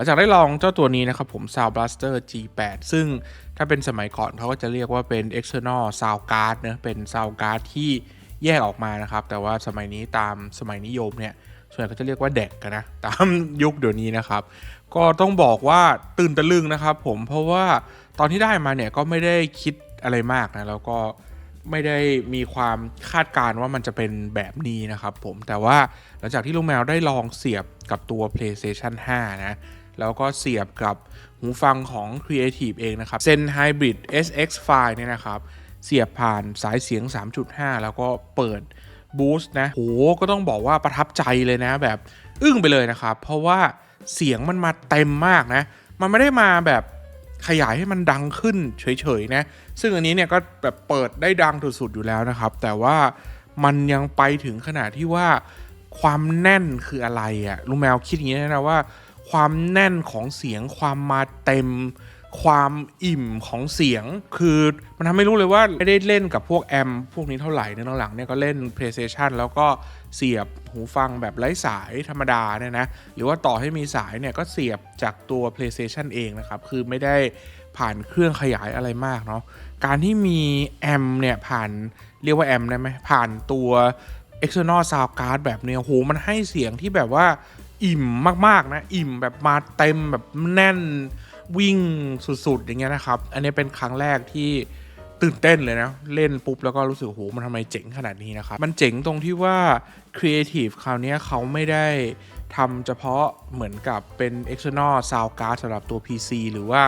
ลังจากได้ลองเจ้าตัวนี้นะครับผม Sound Blaster G8 ซึ่งถ้าเป็นสมัยก่อนเขาก็จะเรียกว่าเป็น external sound card เนะเป็น sound card ที่แยกออกมานะครับ แต่ว่าสมัยนี้ตามสมัยนิยมเนี่ยส่วนใหญ่ก็จะเรียกว่าเด็กกันนะ ตามยุคเดี๋ยวนี้นะครับ ก็ต้องบอกว่าตื่นตะลึงนะครับผมเพราะว่าตอนที่ได้มาเนี่ยก็ไม่ได้คิดอะไรมากนะ แล้วก็ไม่ได้มีความคาดการณ์ว่ามันจะเป็นแบบนี้นะครับผมแต่ว่าหลังจากที่ลุงแมวได้ลองเสียบกับตัว PlayStation 5 นะ แล้วก็เสียบกับหูฟังของ Creative เองนะครับ Zen Hybrid SX File เนี่ยนะครับ เสียบผ่านสายเสียง 3.5 แล้วก็เปิดบูสต์นะโหก็ต้องบอกว่าประทับใจเลยนะแบบอึ้งไปเลยนะครับ เพราะว่าเสียงมันมาเต็มมากนะ มันไม่ได้มาแบบขยายให้มันดังขึ้นเฉยๆนะ ซึ่งอันนี้เนี่ยก็แบบเปิดได้ดังสุดๆอยู่แล้วนะครับ แต่ว่ามันยังไปถึงขนาดที่ว่าความแน่นคืออะไรอะลุงแมวคิดอย่างนี้นะว่า ความแน่นของเสียง ความมาเต็ม ความอิ่มของเสียง คือมันทำให้รู้เลยว่าไม่ได้เล่นกับพวกแอมพวกนี้เท่าไหร่ในหลังๆเนี่ยก็เล่น PlayStation แล้วก็เสียบหูฟังแบบไร้สายธรรมดาเนี่ยนะหรือว่าต่อให้มีสายเนี่ยก็เสียบจากตัว PlayStation เองนะครับ คือไม่ได้ผ่านเครื่องขยายอะไรมากเนาะการที่มีแอมเนี่ยผ่านเรียกว่าแอมได้ไหมผ่านตัว external sound card แบบเนี้ยโหมันให้เสียงที่แบบว่า อิ่มมากๆนะ อิ่มแบบมาเต็มแบบแน่นวิ่งสุดๆ อย่างเงี้ยนะครับ อันนี้เป็นครั้งแรกที่ตื่นเต้นเลยนะ เล่นปุ๊บ แล้วก็รู้สึกโหมันทำไมเจ๋งขนาดนี้นะครับ มันเจ๋งตรงที่ว่า Creative คราวนี้เขาไม่ได้ทำเฉพาะเหมือนกับเป็น external sound card สำหรับตัว PC หรือว่า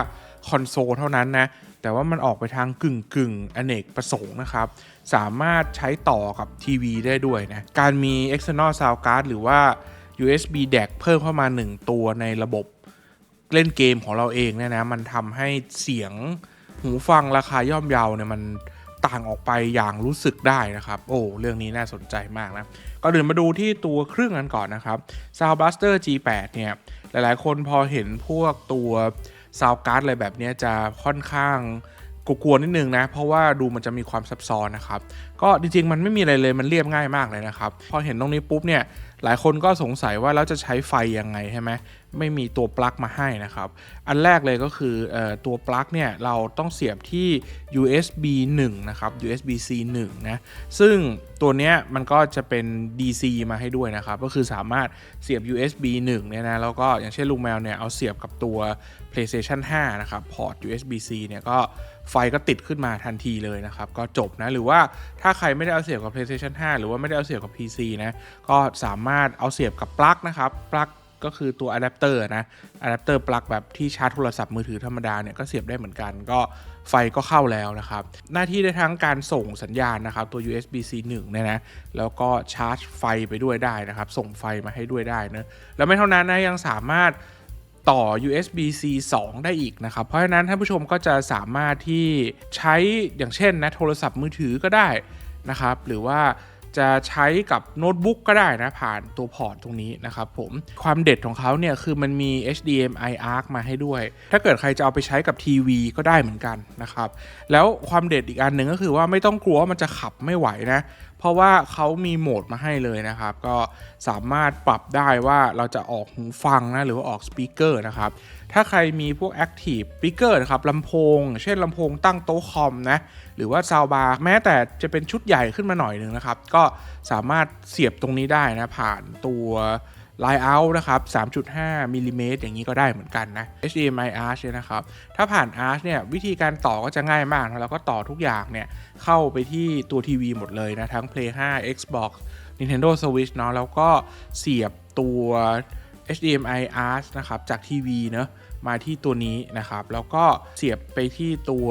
คอนโซลเท่านั้นนะ แต่ว่ามันออกไปทางกึ่งกึ่งอเนกประสงค์นะครับ สามารถใช้ต่อกับทีวีได้ด้วยนะ การมี external sound card หรือว่า USB DAC เพิ่มเข้ามา 1 ตัวในระบบเล่นเกมของเราเองเนี่ยนะมันทำให้เสียงหูฟังราคาย่อมเยาเนี่ยมันต่างออกไปอย่างรู้สึกได้นะครับ โอ้เรื่องนี้น่าสนใจมากนะก็เดินมาดูที่ตัวเครื่องกันก่อนนะครับ Sound Blaster G8 เนี่ยหลายๆ คนพอเห็นพวกตัว Sound Card อะไรแบบนี้จะค่อนข้าง กลัวๆนิดนึงนะ เพราะว่าดูมันจะมีความซับซ้อนนะครับ ก็จริงๆ มันไม่มีอะไรเลยมันเรียบง่ายมากเลยนะครับ พอเห็นตรงนี้ปุ๊บเนี่ยหลายคนก็สงสัยว่าแล้วจะใช้ไฟยังไงใช่ไหมไม่มีตัวปลั๊กมาให้นะครับ อันแรกเลยก็คือออตัวปลั๊กเนี่ยเราต้องเสียบที่ USB 1 นะครับ USB C 1นะซึ่งตัวเนี้ยมันก็จะเป็น DC มาให้ด้วยนะครับ ก็คือสามารถเสียบ USB 1เนี่ยนะแล้วก็อย่างเช่นลุงแมวเนี่ยเอาเสียบกับตัว PlayStation 5 นะครับพอร์ต USB C เนี่ยก็ ไฟก็ติดขึ้นมาทันทีเลยนะครับ ก็จบนะ หรือว่าถ้าใครไม่ได้เอาเสียบกับ PlayStation 5 หรือว่าไม่ได้เอาเสียบกับ PC นะ ก็สามารถเอาเสียบกับปลั๊กนะครับปลั๊กก็คือตัวอะแดปเตอร์นะอะแดปเตอร์ปลั๊กแบบที่ชาร์จโทรศัพท์มือถือธรรมดาเนี่ยก็เสียบได้เหมือนกันก็ไฟก็เข้าแล้วนะครับ หน้าที่ได้ทั้งการส่งสัญญาณนะครับ ตัว USB C 1เนี่ยนะแล้วก็ชาร์จไฟไปด้วยได้นะครับ ส่งไฟมาให้ด้วยได้นะแล้วไม่เท่านั้นนะยังสามารถ ต่อ USB C 2 ได้อีกนะครับ เพราะฉะนั้นท่านผู้ชมก็จะสามารถที่ใช้อย่างเช่นนะโทรศัพท์มือถือก็ได้นะครับ หรือว่าจะใช้กับโน้ตบุ๊กก็ได้นะ ผ่านตัวพอร์ตตรงนี้นะครับผมความเด็ดของเขาเนี่ยคือมันมี HDMI ARC มาให้ด้วย ถ้าเกิดใครจะเอาไปใช้กับทีวีก็ได้เหมือนกันนะครับ แล้วความเด็ดอีกอันหนึ่งก็คือว่าไม่ต้องกลัวว่ามันจะขับไม่ไหวนะ เพราะว่าเขามีโหมดมาให้เลยนะครับ ก็สามารถปรับได้ว่าเราจะออกหูฟังนะหรือว่าออกสปีกเกอร์นะครับ ถ้าใครมีพวก Active Speaker นะครับลำโพง เช่นลำโพงตั้งโต๊ะคอมนะ หรือว่าซาวบาร์แม้แต่จะเป็นชุดใหญ่ขึ้นมาหน่อยหนึ่งนะครับ ก็สามารถเสียบตรงนี้ได้นะผ่านตัว Line Out นะครับ 3.5มิลลิเมตรอย่างนี้ก็ได้เหมือนกันนะ HDMI Arch เนี่ยนะครับ ถ้าผ่าน Arch เนี่ยวิธีการต่อก็จะง่ายมากนะแล้วก็ต่อทุกอย่างเนี่ยเข้าไปที่ตัวทีวีหมดเลยนะ ทั้ง Play 5 Xbox Nintendo Switch เนาะแล้วก็เสียบตัว HDMI Arch นะครับ จากทีวีเนาะมาที่ตัวนี้นะครับ แล้วก็เสียบไปที่ตัว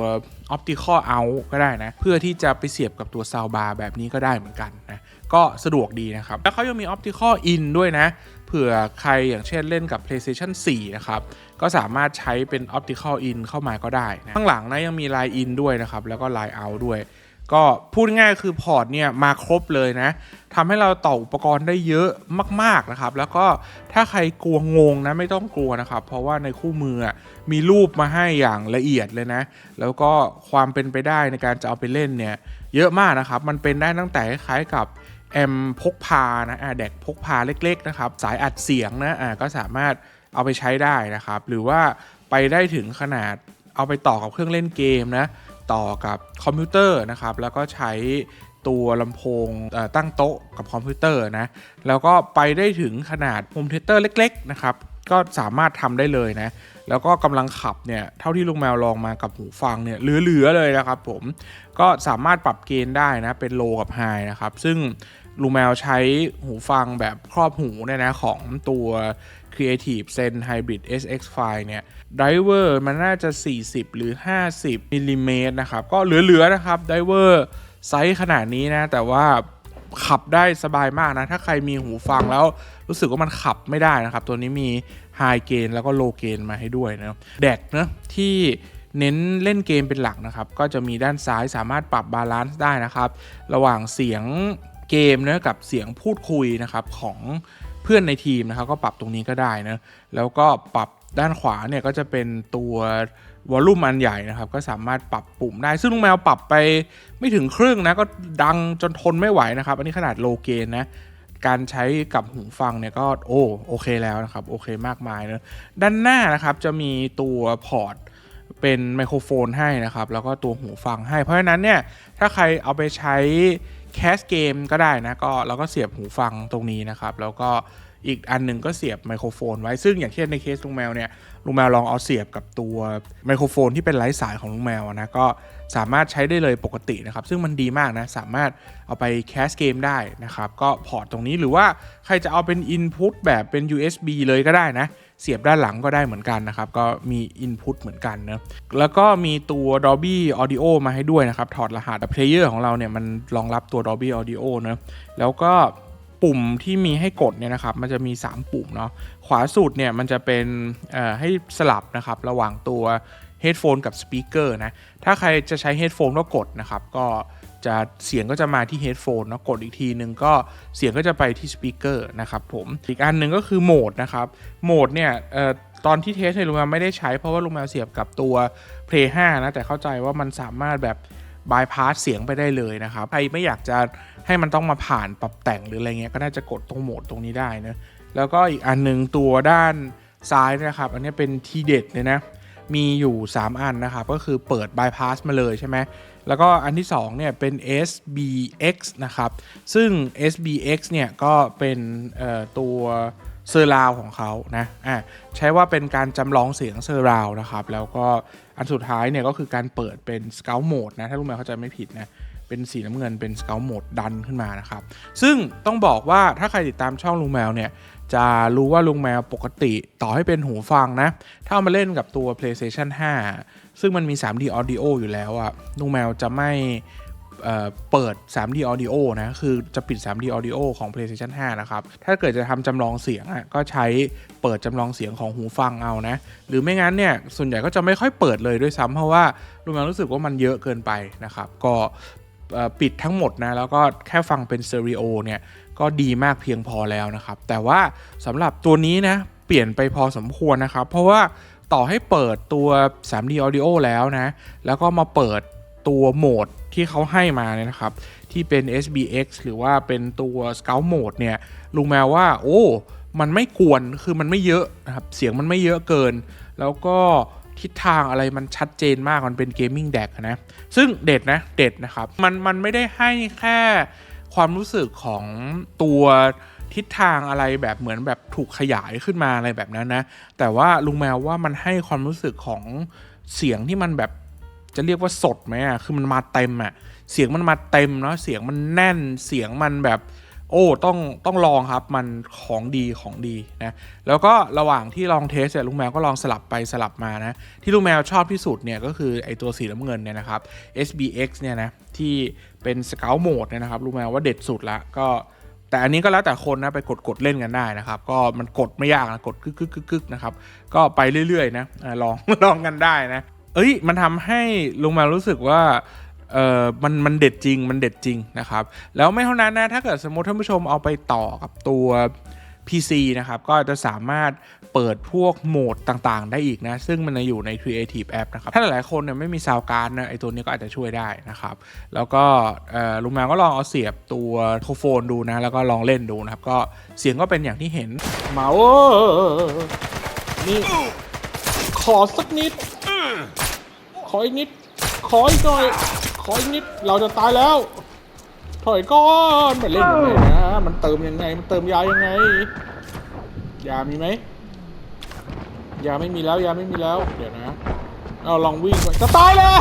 Optical Out ก็ได้นะ เพื่อที่จะไปเสียบกับตัว Soundbar แบบนี้ก็ได้เหมือนกันนะ ก็สะดวกดีนะครับ แล้วเขายังมี Optical In ด้วยนะ เผื่อใครอย่างเช่นเล่นกับ PlayStation 4 นะครับ ก็สามารถใช้เป็น Optical In เข้ามาก็ได้นะข้างหลังนะยังมี Line In ด้วยนะครับ แล้วก็ Line Out ด้วย ก็พูดง่ายคือพอร์ตเนี่ยมาครบเลยนะทำให้เราต่ออุปกรณ์ได้เยอะมากๆนะครับ แล้วก็ถ้าใครกลัวงงนะไม่ต้องกลัวนะครับ เพราะว่าในคู่มือมีรูปมาให้อย่างละเอียดเลยนะ แล้วก็ความเป็นไปได้ในการจะเอาไปเล่นเนี่ยเยอะมากนะครับ มันเป็นได้ตั้งแต่คล้ายกับ แอมพกพานะอ่าแดกพกพาเล็กๆนะครับสายอัดเสียงนะอ่าก็สามารถเอาไปใช้ได้นะครับ หรือว่าไปได้ถึงขนาดเอาไปต่อกับเครื่องเล่นเกมนะต่อกับคอมพิวเตอร์นะครับแล้วก็ใช้ตัวลำโพงตั้งโต๊ะกับคอมพิวเตอร์นะแล้วก็ไปได้ถึงขนาดโฮมเทเตอร์เล็ก ๆ นะครับ ก็สามารถทำได้เลยนะ แล้วก็กำลังขับเนี่ยเท่าที่ลุงแมวลองมากับหูฟังเนี่ยเหลือๆเลยนะครับผมก็สามารถปรับเกณฑ์ได้นะเป็นโลกับไฮนะครับ ซึ่ง ลุงแมวใช้หูฟังแบบครอบหูเนี่ยนะของตัว Creative Zen Hybrid SX5 เนี่ยไดเวอร์มันน่าจะ 40 หรือ 50มิลลิเมตรนะครับ ก็เหลือ ๆ นะครับไดเวอร์ไซส์ขนาดนี้นะ แต่ว่าขับได้สบายมากนะ ถ้าใครมีหูฟังแล้วรู้สึกว่ามันขับไม่ได้นะครับ ตัวนี้มีไฮเกนแล้วก็โลเกนมาให้ด้วยนะแดกเนะที่เน้นเล่นเกมเป็นหลักนะครับ ก็จะมีด้านซ้ายสามารถปรับบาลานซ์ได้นะครับ ระหว่างเสียง เกมเนะกับเสียงพูดคุยนะครับของเพื่อนในทีมนะครับก็ปรับตรงนี้ก็ได้นะแล้วก็ปรับด้านขวาเนี่ยก็จะเป็นตัววอลลุ่มอันใหญ่นะครับก็สามารถปรับปุ่มได้ ซึ่งลุงแมวปรับไปไม่ถึงครึ่งนะก็ดังจนทนไม่ไหวนะครับ อันนี้ขนาดโลเกนนะการใช้กับหูฟังเนี่ยก็โอ้โอเคแล้วนะครับโอเคมากมายเนะด้านหน้านะครับจะมีตัวพอร์ตเป็นไมโครโฟนให้นะครับ แล้วก็ตัวหูฟังให้ เพราะฉะนั้นเนี่ยถ้าใครเอาไปใช้ แคสเกมก็ได้นะก็เราก็เสียบหูฟังตรงนี้นะครับ แล้วก็อีกอันหนึ่งก็เสียบไมโครโฟนไว้ซึ่งอย่างเช่นในเคสลุงแมวเนี่ยลุงแมวลองเอาเสียบกับตัวไมโครโฟนที่เป็นไร้สายของลุงแมวนะก็ สามารถใช้ได้เลยปกตินะครับ ซึ่งมันดีมากนะ สามารถเอาไปแคสเกมได้นะครับ ก็พอร์ตตรงนี้หรือว่าใครจะเอาเป็น Input แบบเป็น USB เลยก็ได้นะ เสียบด้านหลังก็ได้เหมือนกันนะครับ ก็มี Input เหมือนกันเนะแล้วก็มีตัว Dolby Audio มาให้ด้วยนะครับ ถอดรหัส Player ของเราเนี่ยมันรองรับตัว Dolby Audio เนะแล้วก็ปุ่มที่มีให้กดเนี่ยนะครับ มันจะมี 3 ปุ่มเนาะขวาสุดเนี่ยมันจะเป็นให้สลับนะครับ ระหว่างตัว เฮดโฟนกับสปีกเกอร์นะ ถ้าใครจะใช้เฮดโฟนก็กดนะครับ ก็จะเสียงก็จะมาที่เฮดโฟนนะกดอีกทีนึงก็เสียงก็จะไปที่สปีกเกอร์นะครับผม อีกอันหนึ่งก็คือโหมดนะครับ โหมดเนี่ยออตอนที่เทสเนี่ยลุงแมวไม่ได้ใช้เพราะว่าลุงแมวเสียบกับตัว Play 5 นะ แต่เข้าใจว่ามันสามารถแบบบายพาสเสียงไปได้เลยนะครับ ใครไม่อยากจะให้มันต้องมาผ่านปรับแต่งหรืออะไรเงี้ยก็น่าจะกดตรงโหมดตรงนี้ได้นะแล้วก็อีกอันหนึ่งตัวด้านซ้ายนะครับ อันนี้เป็นทีเด็ดเลยนะ มีอยู่ 3 อันนะครับ ก็คือเปิดบายพาสมาเลยใช่ไหม แล้วก็อันที่2เนี่ยเป็น SBX นะครับ ซึ่ง SBX เนี่ยก็เป็นตัวเซอร์ราวของเขานะอะใช้ว่าเป็นการจำลองเสียงเซอร์ราวนะครับ แล้วก็อันสุดท้ายเนี่ยก็คือการเปิดเป็น Scout Mode นะ ถ้าลูกแมวเข้าใจไม่ผิดนะ เป็นสีน้ำเงินเป็น Scout Mode ดันขึ้นมานะครับ ซึ่งต้องบอกว่าถ้าใครติดตามช่องลุงแมวเนี่ยจะรู้ว่าลุงแมวปกติต่อให้เป็นหูฟังนะ ถ้าเอามาเล่นกับตัว PlayStation 5 ซึ่งมันมี 3D Audio อยู่แล้วอะลุงแมวจะไม่เเปิด 3D Audio นะ คือจะปิด 3D Audio ของ PlayStation 5 นะครับ ถ้าเกิดจะทำจำลองเสียงอะก็ใช้เปิดจำลองเสียงของหูฟังเอานะ หรือไม่งั้นเนี่ย ส่วนใหญ่ก็จะไม่ค่อยเปิดเลยด้วยซ้ำเพราะว่าลุงแมวรู้สึกว่ามันเยอะเกินไปนะครับ ก็เปิดทั้งหมดนะแล้วก็แค่ฟังเป็นสเตอริโอเนี่ยก็ดีมากเพียงพอแล้วนะครับ แต่ว่าสำหรับตัวนี้นะเปลี่ยนไปพอสมควรนะครับ เพราะว่าต่อให้เปิดตัว 3D Audio แล้วนะ แล้วก็มาเปิดตัวโหมดที่เขาให้มาเนี่ยนะครับ ที่เป็น SBX หรือว่าเป็นตัว Scout Mode เนี่ยลุงแมวว่า โอ้ มันไม่กวนคือมันไม่เยอะนะครับ เสียงมันไม่เยอะเกิน แล้วก็ ทิศทางอะไรมันชัดเจนมากมันเป็นเกมมิ่งแดกนะ ซึ่งเด็ดนะเด็ดนะครับ มันมันไม่ได้ให้แค่ความรู้สึกของตัวทิศทางอะไรแบบเหมือนแบบถูกขยายขึ้นมาอะไรแบบนั้นนะ แต่ว่าลุงแมวว่ามันให้ความรู้สึกของเสียงที่มันแบบจะเรียกว่าสดไหมอะคือมันมาเต็มอะเสียงมันมาเต็มเนาะเสียงมันแน่นเสียงมันแบบ โอ้ต้องต้องลองครับมันของดีของดีนะแล้วก็ระหว่างที่ลองเทสเนี่ยลุงแมวก็ลองสลับไปสลับมานะที่ลุงแมวชอบที่สุดเนี่ยก็คือไอตัวสีน้ำเงินเนี่ยนะครับ SBX เนี่ยนะที่เป็น Scout Mode เนี่ยนะครับลุงแมวว่าเด็ดสุดละก็แต่อันนี้ก็แล้วแต่คนนะไปกดกดเล่นกันได้นะครับ ก็มันกดไม่ยากนะกดกึกกึกกึกกึกนะครับก็ไปเรื่อยๆนะลองลองกันได้นะเอ้ยมันทำให้ลุงแมวรู้สึกว่า เออมันมันเด็ดจริงมันเด็ดจริงนะครับ แล้วไม่เท่านั้นนะถ้าเกิดสมมติท่านผู้ชมเอาไปต่อกับตัว PC นะครับ ก็จะสามารถเปิดพวกโหมดต่างๆ ได้อีกนะ ซึ่งมันจะอยู่ใน Creative App นะครับ ถ้าหลายๆคนเนี่ยไม่มีซาวการ์ดนะไอตัวนี้ก็อาจจะช่วยได้นะครับ แล้วก็ลุงแมวก็ลองเอาเสียบตัวโทรโฟนดูนะ แล้วก็ลองเล่นดูนะครับ ก็เสียงก็เป็นอย่างที่เห็นมาโอ้นี่ขอสักนิด ขออีกนิด ขออีกหน่อย ออีกนิดเราจะตายแล้ว ถอยก่อนไปเล่นยังไงนะมันเติมยังไง มันเติมยายังไง ยามีไหมยาไม่มีแล้วยาไม่มีแล้ว เดี๋ยวนะเอาลองวิ่งไปจะตายแล้ว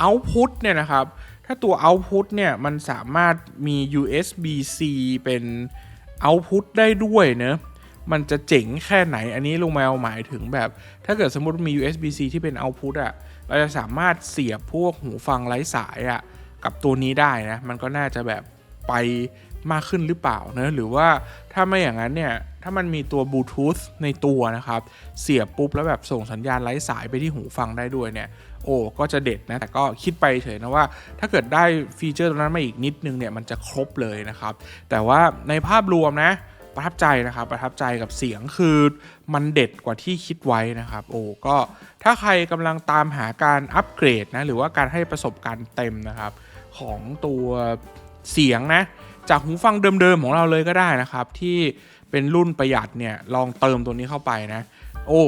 เอาพุตเนี่ยนะครับ ถ้าตัวเอาพุตเนี่ยมันสามารถมี USB-C เป็นเอาพุตได้ด้วยเนอะมันจะเจ๋งแค่ไหนอันนี้ลุงแมวหมายถึงแบบ ถ้าเกิดสมมติมี USB-C ที่เป็นเอาพุตอะ เราจะสามารถเสียบพวกหูฟังไร้สายอะกับตัวนี้ได้นะมันก็น่าจะแบบไปมากขึ้นหรือเปล่านะหรือว่าถ้าไม่อย่างนั้นเนี่ยถ้ามันมีตัวบลูทูธในตัวนะครับ เสียบปุ๊บแล้วแบบส่งสัญญาณไร้สายไปที่หูฟังได้ด้วยเนี่ย โอ้ก็จะเด็ดนะ แต่ก็คิดไปเฉยนะว่า ถ้าเกิดได้ฟีเจอร์ตรงนั้นมาอีกนิดนึงเนี่ยมันจะครบเลยนะครับ แต่ว่าในภาพรวมนะ ประทับใจนะครับประทับใจกับเสียงคือมันเด็ดกว่าที่คิดไว้นะครับโอ้ก็ถ้าใครกำลังตามหาการอัปเกรดนะหรือว่าการให้ประสบการณ์เต็มนะครับ ของตัวเสียงนะจากหูฟังเดิมๆของเราเลยก็ได้นะครับ ที่เป็นรุ่นประหยัดเนี่ยลองเติมตัวนี้เข้าไปนะ โอ้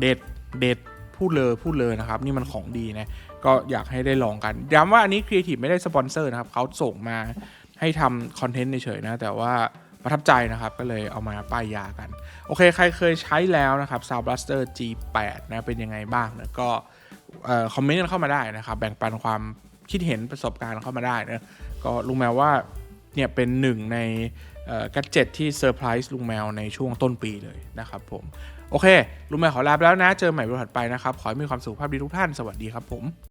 เด็ดเด็ดพูดเลยพูดเลยนะครับ นี่มันของดีนะก็อยากให้ได้ลองกันย้ำว่าอันนี้ Creative ไม่ได้สปอนเซอร์นะครับเขาส่งมาให้ทำคอนเทนต์เฉยๆนะ แต่ว่า ประทับใจนะครับ ก็เลยเอามาป้ายยากัน โอเค ใครเคยใช้แล้วนะครับ Sound Blaster G8 นะเป็นยังไงบ้างนะก็คอมเมนต์กันเข้ามาได้นะครับ แบ่งปันความคิดเห็นประสบการณ์เข้ามาได้นะก็ลุงแมวว่าเนี่ยเป็นหนึ่งในแกดเจ็ตที่เซอร์ไพรส์ลุงแมวในช่วงต้นปีเลยนะครับผม โอเค ลุงแมวขอลาไปแล้วนะ เจอใหม่วันถัดไปนะครับ ขอให้มีความสุขภาพดีทุกท่าน สวัสดีครับผม